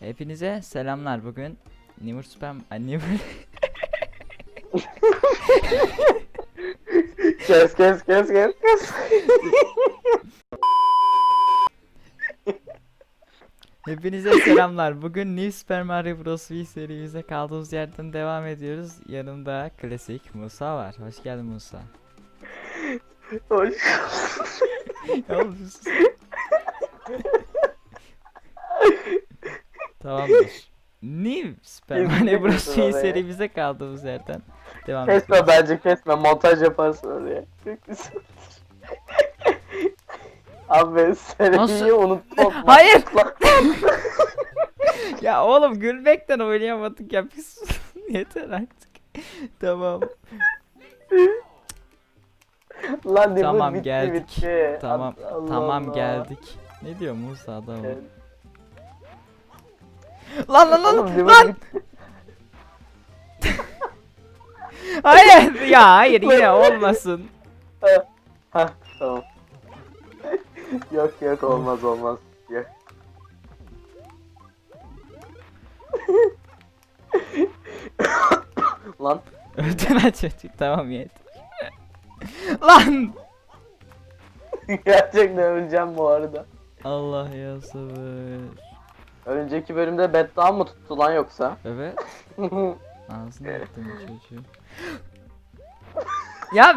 Hepinize selamlar. Bugün Nimur Spam... Nimur... Kes kes kes kes kes. Hepinize selamlar. Bugün New Super Mario Bros. V serimize kaldığımız yerden devam ediyoruz. Yanımda klasik Musa var. Hoş geldin Musa. Hoş. Ya oğlum sus. Tamamdır. New Bros. kesin V oraya. serimize kaldığımız yerden devam Kesme ediyoruz. bence kesme montaj yaparsın oraya. Çok güzel. Abi seni Nasıl? iyi unuttum. Hayır! ya oğlum gülmekten oynayamadık ya biz. Yeter artık. tamam. Lan Tamam, bitti geldik. bitti. Tamam. Allah tamam Allah. geldik. Ne diyor Musa adam? Evet. Lan lan lan Oğlum, lan. Hayır ya hayır yine olmasın. Ha, ha, tamam. yok yok olmaz olmaz. Yok. Lan Öldün ha çocuk tamam yeter. lan. gerçekten öleceğim bu arada. Allah ya sabır. Önceki bölümde beddown mı tuttu lan yoksa? Evet. Ağzına attım çocuğu. ya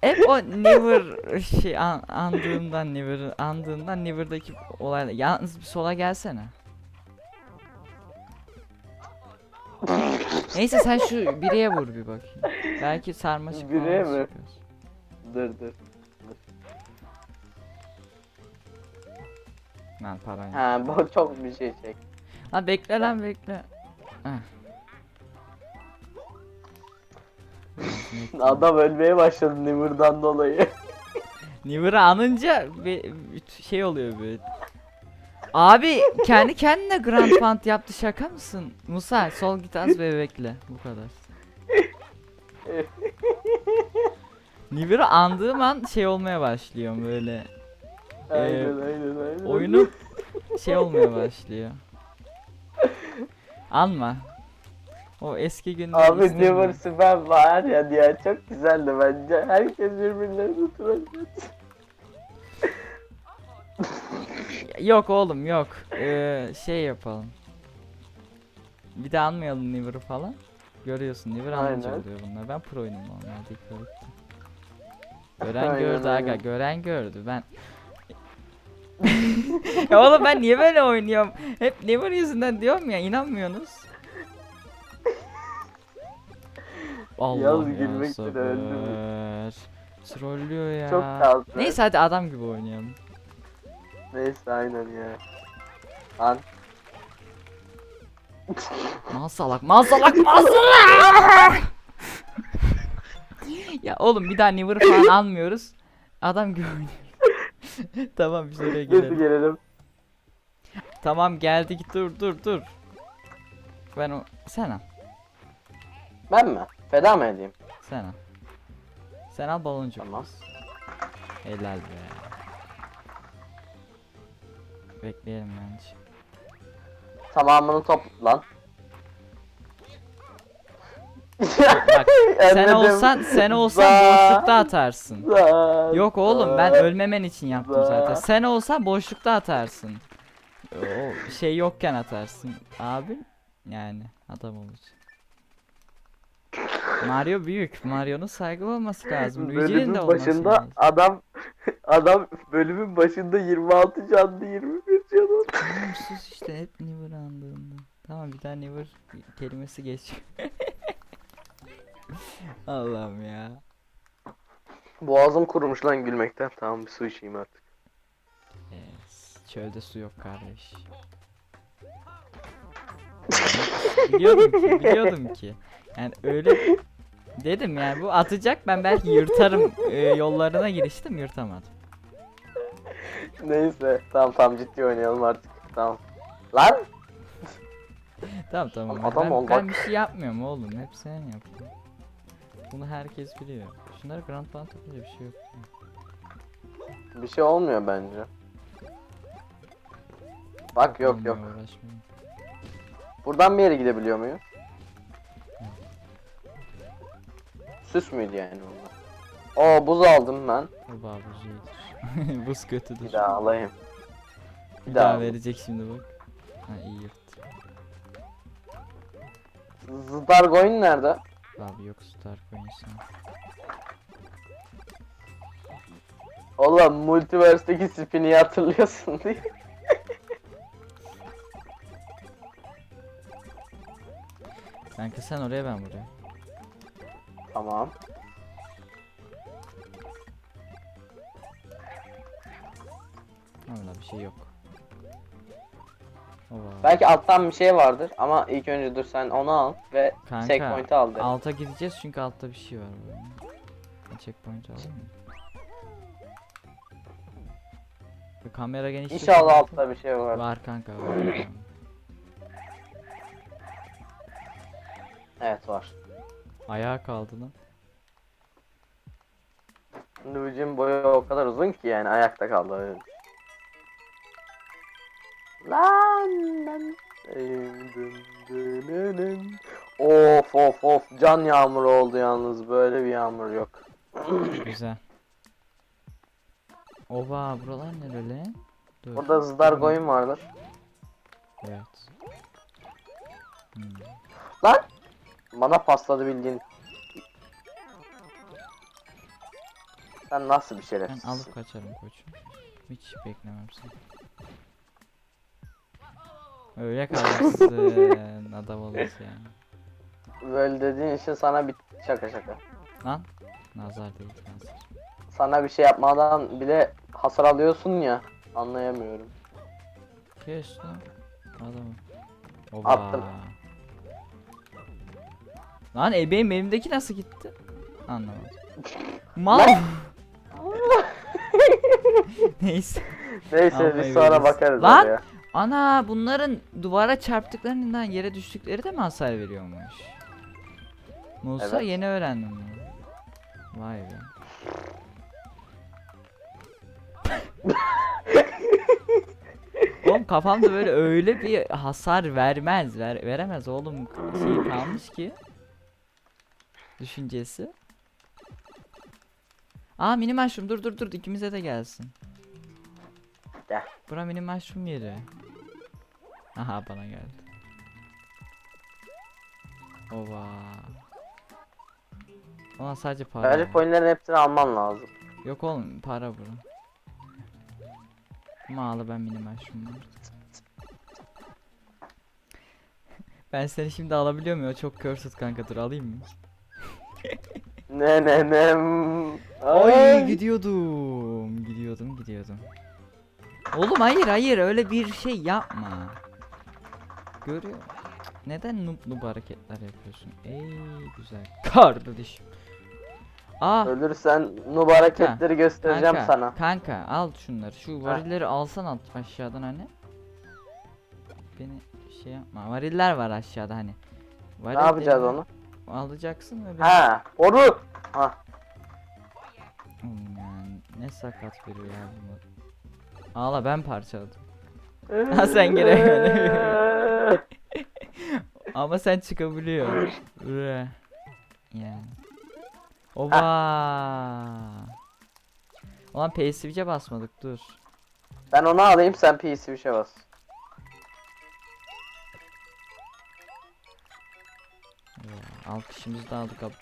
hep o Never şey an, andığımdan Never andığımdan Never'daki olaylar. Yalnız bir sola gelsene. Neyse sen şu bireye vur bir bakayım. Belki sarmaşık Bireye mi? dur dur. Lan paran yok. Ha bu çok bir şey çek. Lan bekle lan bekle. Heh. Adam ölmeye başladı Nimur'dan dolayı. Niver'ı anınca bir, bir şey oluyor böyle. Abi kendi kendine Grand Pound yaptı şaka mısın? Musa sol git az bebekle bu kadar. Niver'ı andığım an şey olmaya başlıyorum böyle. Aynen aynen aynen. Oyunu şey olmaya başlıyor. Anma. O eski günleri Abi istemiyorum. Nimur süper var ya ya çok güzeldi bence. Herkes birbirlerini trollüyor. Yok oğlum yok. Ee, şey yapalım. Bir de anmayalım Niver'ı falan. Görüyorsun Niver anlayınca oluyor bunlar. Ben pro'yum normalde dikkat ettim. Gören Aynen, gördü aga, aynen. gören gördü. Ben ya oğlum ben niye böyle oynuyorum? Hep Niver yüzünden diyorum ya inanmıyorsunuz. Allah Yalnız ya gülmekten öldüm. Trollüyor ya. Çok kaldı. Neyse hadi adam gibi oynayalım. Neyse aynen ya. Lan. Mal salak, mal salak, mal salak! ya oğlum bir daha Niver falan almıyoruz. Adam gibi oynuyor. tamam biz oraya Nasıl gelelim. gelelim? Tamam geldik dur dur dur. Ben o sen al. Ben mi? Feda mı edeyim? Sen al. Sen al baloncuk. Tamam. Helal be. Bekleyelim bence. Tamamını top lan. Bak sen olsan sen olsan Za- boşlukta atarsın. za- Yok oğlum ben za- ölmemen için yaptım zaten. Sen olsan boşlukta atarsın. O şey yokken atarsın. Abi yani adam olacak. Mario büyük. Mario'nun saygı olması lazım. Luigi'nin Bölümün de olması başında lazım. adam adam bölümün başında 26 canlı 21 canı. Tamam sus işte hep Niver andığında. Tamam bir daha Niver kelimesi geç. Allah'ım ya. Boğazım kurumuş lan gülmekten. Tamam bir su içeyim artık. Yes. Çölde su yok kardeş. biliyordum ki, biliyordum ki. Yani öyle dedim yani bu atacak ben belki yırtarım e, yollarına giriştim yırtamadım. Neyse tamam tamam ciddi oynayalım artık. Tamam. Lan Tamam tamam. Adam ben, ol ben bak. bir şey yapmıyorum oğlum. Hep sen yaptın. Bunu herkes biliyor. Şunları Grand Pound yapınca bir şey yok. bir şey olmuyor bence. Bak yok yok. Uğraşmayın. Buradan bir yere gidebiliyor muyuz? Süs müydü yani onlar? Oo buz aldım ben. O babuz iyidir. Buz kötüdür. Bir daha alayım. Bir bir daha daha. verecek şimdi bak. Ha iyi yırttı. Zdargoin nerede? Abi yok Star Coins'in. Oğlum Multiverse'deki spini hatırlıyorsun değil mi? Kanka sen oraya ben buraya. Tamam. Valla bir şey yok. Ova. Belki alttan bir şey vardır ama ilk önce dur sen onu al ve Kanka checkpoint'i al de. alta gideceğiz çünkü altta bir şey var checkpoint alayım mı? Bir kamera genişliği İnşallah altta bir şey var. Var kanka var. Evet var. Ayağa kaldı lan. Nubic'in boyu o kadar uzun ki yani ayakta kaldı öyle. Lan. Of of of can yağmuru oldu yalnız böyle bir yağmur yok. Güzel. Ova buralar nereli? Dur. Burada Zdargoin vardır. Evet. Hmm. Lan! Bana pasladı bildiğin. Sen nasıl bir Ben şerefsizsin? alıp kaçarım koçum. Hiç beklemem seni. Öyle kalırsın adam olursa yani. Böyle dediğin için sana bir şaka şaka. Lan nazar değil nazar. Sana bir şey yapmadan bile hasar alıyorsun ya. Anlayamıyorum. Kes lan adamı. Oba. Attım. Lan ebeğim elimdeki nasıl gitti? Anlamadım. Mal. Neyse. Neyse Almayı biz sonra bakarız Lan! oraya. Ana bunların duvara çarptıklarından yere düştükleri de mi hasar veriyormuş? Musa Evet. yeni öğrendim bunu. Vay be. oğlum kafamda böyle öyle bir hasar vermez, ver, veremez oğlum şey kalmış ki. Düşüncesi. Aa mini mushroom dur dur dur ikimize de gelsin. Gel. Bura mini mushroom yeri. Aha bana geldi. Ova. Ulan sadece para. Var. coinlerin hepsini alman lazım. Yok oğlum para. Ama ağla ben mini mushroom var. ben seni şimdi alabiliyor muyum? O çok cursed kanka dur alayım mı? Ne ne ne. Ay. gidiyordum. Gidiyordum gidiyordum. Oğlum hayır hayır öyle bir şey yapma. Görüyor. Neden noob noob hareketler yapıyorsun? Ey güzel kardeşim. Aa Ölürsen noob hareketleri göstereceğim kanka, sana. Kanka al şunları. Şu varilleri alsan alt aşağıdan hani. Beni şey yapma. Variller var aşağıda hani. Ne yapacağız onu? Alacaksın ve Ha, oru. Ha. Yani ne sakat biri ya bu. Ağla ben parçaladım. Ha, sen giremedin. Ama sen çıkabiliyor. Yani. Oba. Ulan PSV'ce basmadık dur. Ben onu alayım sen şey bas. Ya, alkışımızı da aldık abi.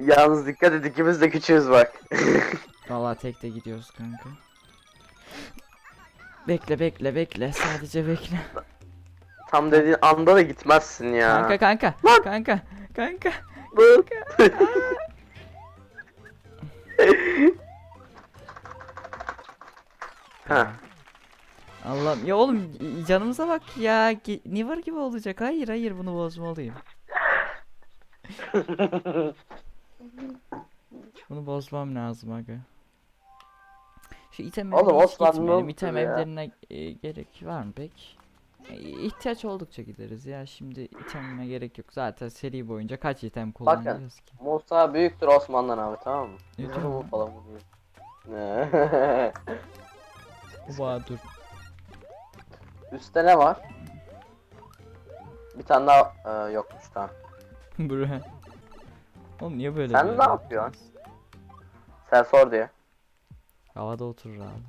Yalnız dikkat et ikimiz de küçüğüz bak. Vallahi tek de gidiyoruz kanka. Bekle bekle bekle sadece bekle. Tam dediğin anda da gitmezsin ya. Kanka kanka kanka kanka. Dur. ha. Allah'ım ya oğlum canımıza bak ya Niver gibi olacak hayır hayır bunu bozmalıyım Bunu bozmam lazım aga Şu item Oğlum, evine hiç Osman gitmeyelim oldu item ya? evlerine e, gerek var mı pek E, ihtiyaç oldukça gideriz ya şimdi itemime gerek yok zaten seri boyunca kaç item kullanacağız ki Musa büyüktür Osman'dan abi tamam mı? Bu diyorsun? falan vuruyor. Ne? Oba dur Üstte ne var? Bir tane daha e, yokmuş tamam. Buraya. Oğlum niye böyle Sen ne yapıyorsun? Sen sor diye. Havada oturur abi.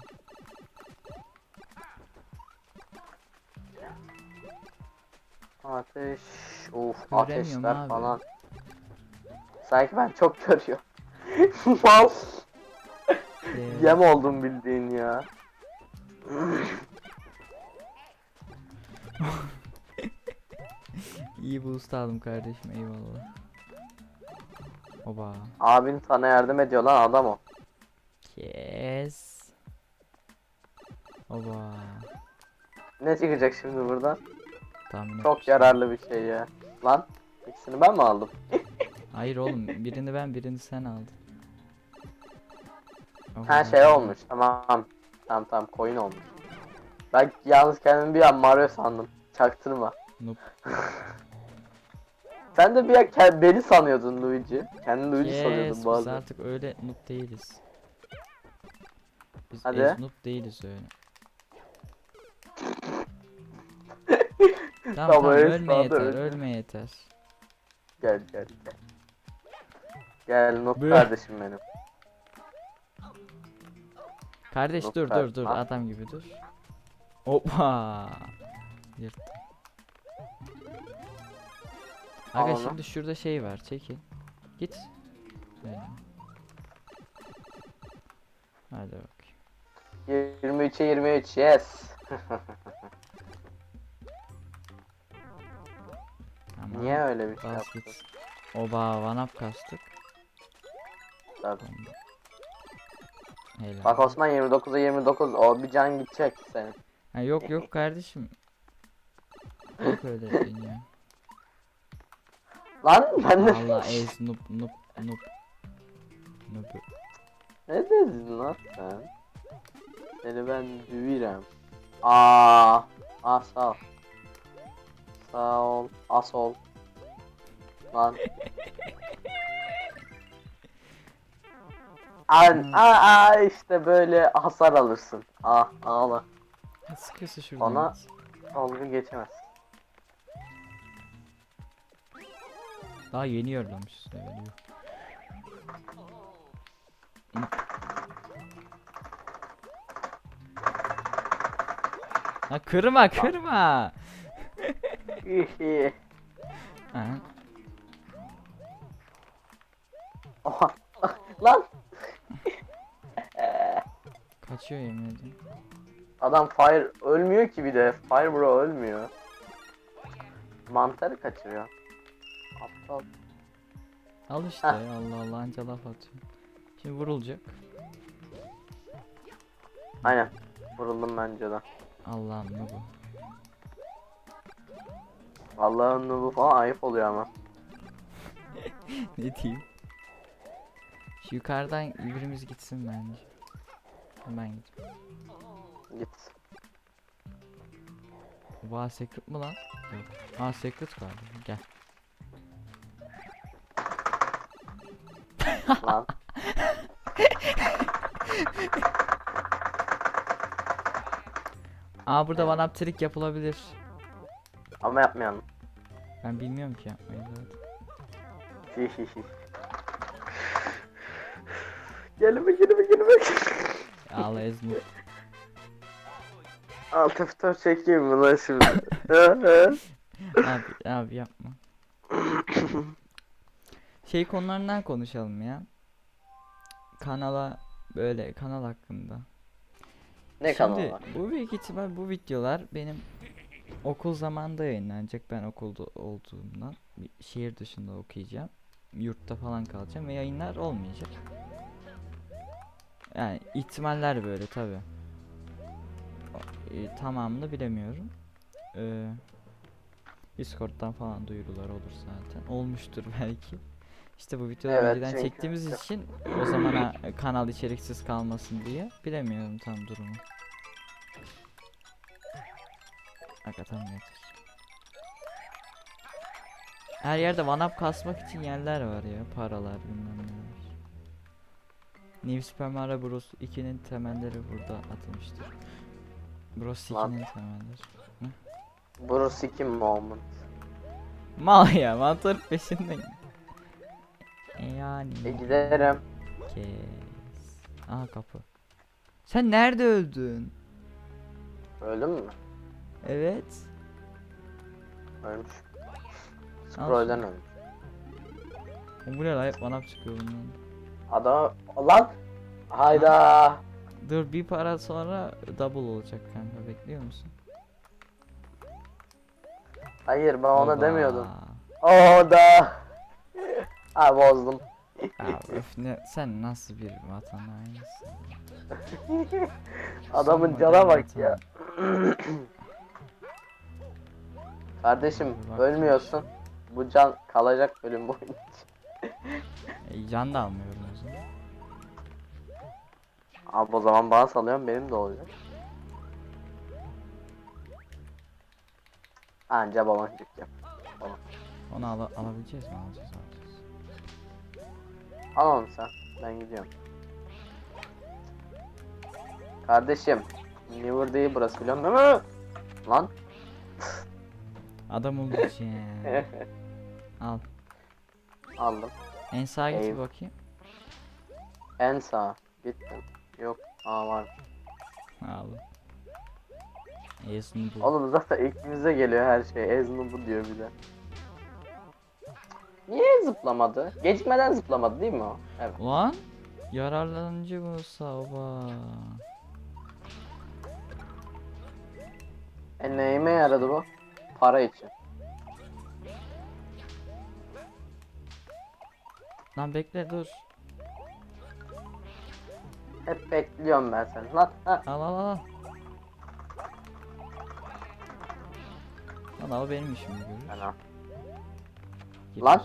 Ateş. Uf Göremiyorum ateşler abi. falan. Sanki ben çok görüyorum. Mal. Ee, Yem oldum bildiğin ya. İyi boost aldım kardeşim eyvallah. Oba. Abin sana yardım ediyor lan adam o. Kes. Oba. Ne çıkacak şimdi buradan? Tahmin Çok etmiştim. yararlı bir şey ya. Lan ikisini ben mi aldım? Hayır oğlum birini ben birini sen aldın. Ha Oba. şey olmuş tamam. Tamam tamam coin olmuş. Ben yalnız kendimi bir an Mario sandım. Çaktırma. Noob. Sen de bir an ke- beni sanıyordun Luigi. Kendini Luigi Yes, sanıyordun biz bazen. artık öyle noob değiliz. Biz Hadi. değiliz öyle. tamam Tamam, tamam ölme yeter öyle. ölme yeter. Gel gel gel. Gel Bıh. kardeşim benim. Kardeş Yok dur dur dur Ha? adam gibi dur. Hoppa. Yırttım. Aga onu. şimdi şurada şey var çekil. Git. Hadi. 23'e 23 yes. Tamam. Niye öyle bir şey yaptın? git. Oba one up kastık. Tabii. Helal. Bak Osman 29'a 29 o bir can gidecek senin. Ha, yok yok kardeşim. Yok öyle dünya. Lan ben de Allah ez noob noob noob. Noob. ne dedin lan sen? Seni ben düğürem. Aa, aa sağ ol. Sağ ol, as ol. Lan. An, aa, aa işte böyle hasar alırsın. Ah ağla. Ha, Sıkıyorsa şuradan Ona-. Olgu geçemez. Daha yeni yorulamışız ne veriyor. Ha kırma kırma. Ha, Oha. Lan kaçıyor yemin ediyorum. adam fire ölmüyor ki bir de. Fire bro ölmüyor. Mantarı kaçırıyor. Aptal. Al işte. Allah Allah anca laf atıyor. Şimdi vurulacak. Aynen. Vuruldum bence de. Allah'ım ne bu? Allah'ın bu falan ayıp oluyor ama. ne diyeyim? Şu yukarıdan birimiz gitsin bence. Ben gideyim. Git. Vaa secret mi lan? Yok. Aa secret galiba. Gel. Lan. Aa burada one up trick yapılabilir. ama yapmayalım. Ben bilmiyorum ki yapmayı zaten. Gelme gelme gelme. Allah ezmi. Alt F4 çekeyim lan şimdi? abi abi yapma. şey konularından konuşalım ya. Kanala böyle kanal hakkında. Ne kanalı var? bu büyük ihtimal bu videolar benim okul zamanında yayınlanacak. Ben okulda olduğumdan şehir dışında okuyacağım. Yurtta falan kalacağım ve yayınlar olmayacak. Yani ihtimaller böyle tabi. tamamını bilemiyorum. Ee, Discord'dan falan duyurular olur zaten. Olmuştur belki. İşte bu videoları Evet, önceden çünkü- çektiğimiz için o zamana kanal içeriksiz kalmasın diye bilemiyorum tam durumu. Yeter. Her yerde up kasmak için yerler var ya. Paralar bilmem neler. New Super Mario Bros. 2'nin temelleri burada atılmıştır. Bros Lan. 2'nin temelleri. Burası kim moment? Mal ya mantar peşinden. Yani. E giderim. Kes. Aha kapı. Sen nerede öldün? Öldün mü? Evet. Ölmüş. Scroll'den ölmüş. Bu ne lan hep bana çıkıyor bundan. Adam lan hayda. Dur bir para sonra double olacak kanka bekliyor musun? Hayır ben ona Oba. demiyordum. O da. Ha bozdum. Ya öf ne sen nasıl bir vatan? Adamın cana bak ya. Kardeşim Bak. ölmüyorsun. Bu can kalacak bölüm boyunca. E, can da almıyorum o zaman. Abi o zaman bana salıyorsun benim de olacak. Anca baloncuk yap. Onu ala- alabileceğiz mi? Alacağız alacağız. Al onu sen. Ben gidiyorum. Kardeşim. Newer değil burası biliyor musun? Lan. Adam olacağım. Al. Aldım. En sağa git bir Eyv- bakayım. En sağ. Gittim. Yok. Aa var. Al. Esin bu. Oğlum zaten ikimize geliyor her şey. Eznu bu diyor bir de. Niye zıplamadı? Gecikmeden zıplamadı değil mi o? Evet. Lan yararlanıcı bu sabah. E neyime yaradı bu? Para için. Lan bekle dur. Hep bekliyorum ben seni. Lan ha. Al al al. Lan o benim işimi görür. Fena. Gir. Lan.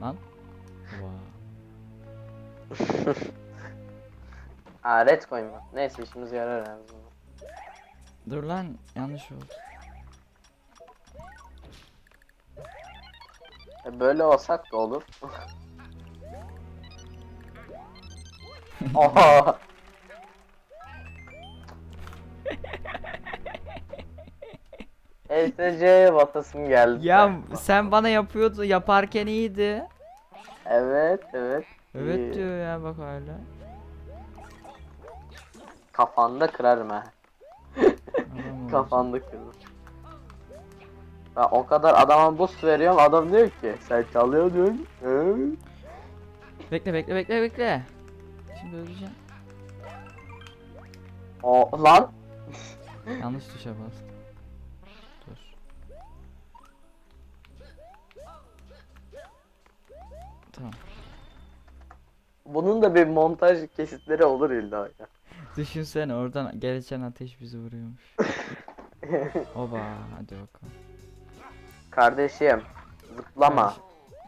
Lan. Vay. Aa red koyma. Neyse işimize yarar en azından. Dur lan yanlış oldu. E böyle olsak da olur. Oha. ESC'ye batasım geldi. Ya sen bana yapıyordu yaparken iyiydi. Evet evet. Evet İyi. diyor ya bak hala. Kafanda kırarım ha. Kafanda kırarım. Ben o kadar adama boost veriyorum adam diyor ki sen çalıyor diyorsun. Hı? Bekle bekle bekle bekle. Şimdi öleceğim. O lan Yanlış tuşa bastım. Tamam. bunun da bir montaj kesitleri olur illa ya. Düşünsene oradan geleceğin ateş bizi vuruyormuş. Oba hadi bakalım. Kardeşim zıplama.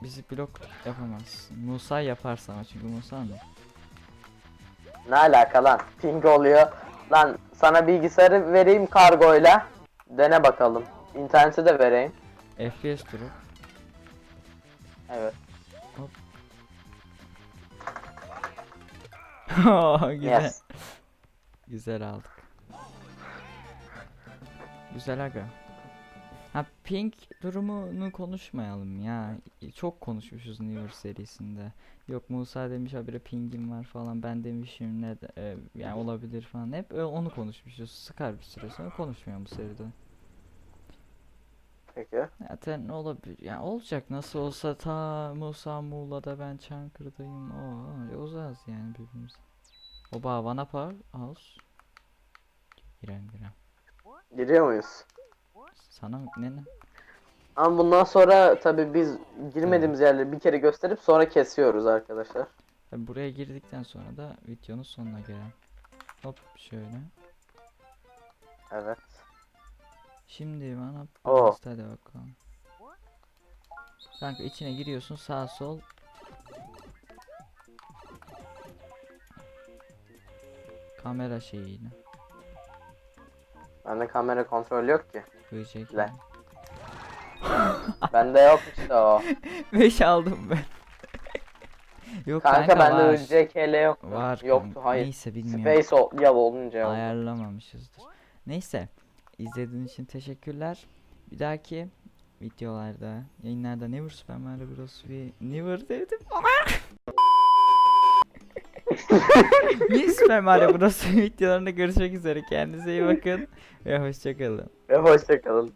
Bizi blok yapamazsın. Musa yaparsa ama çünkü Musa mı? Ne alaka lan? Ping oluyor. Lan sana bilgisayarı vereyim kargoyla. Dene bakalım. İnterneti de vereyim. FPS durup. Evet. Güzel. Yes. Güzel aldık. Güzel aga. Ha pink durumunu konuşmayalım ya. Çok konuşmuşuz New York serisinde. Yok Musa demiş habire pingim var falan. Ben demişim ne de, e, yani olabilir falan. Hep ö- onu konuşmuşuz. Sıkar bir süre sonra konuşmuyorum bu seride. Peki. Zaten olabilir. Yani olacak nasıl olsa ta Musa Muğla'da ben Çankırı'dayım. O uzağız yani birbirimize. Oba Vana Power House. Giren giren. Giriyor muyuz? Sana ne ne? Ama bundan sonra tabi biz girmediğimiz yerleri bir kere gösterip sonra kesiyoruz arkadaşlar. Tabii buraya girdikten sonra da videonun sonuna gelen. Hop şöyle. Evet. Şimdi bana. Blast hadi bakalım. Kanka içine giriyorsun sağ sol. Kamera şeyini. Bende kamera kontrol yok ki. Böcek. Le. Bende yok işte o. 5 aldım ben. Yok Kanka, kanka, bende var. hele yok. Var Yoktu kanka. hayır. Neyse bilmiyorum. Space ol ya olunca. Ayarlamamışızdır. Neyse. İzlediğiniz için teşekkürler. Bir dahaki videolarda, yayınlarda Never Super Mario Bros. ve Never dedim. Niye Super Mario Bros. videolarında görüşmek üzere. Kendinize iyi bakın ve hoşçakalın. Ve hoşçakalın.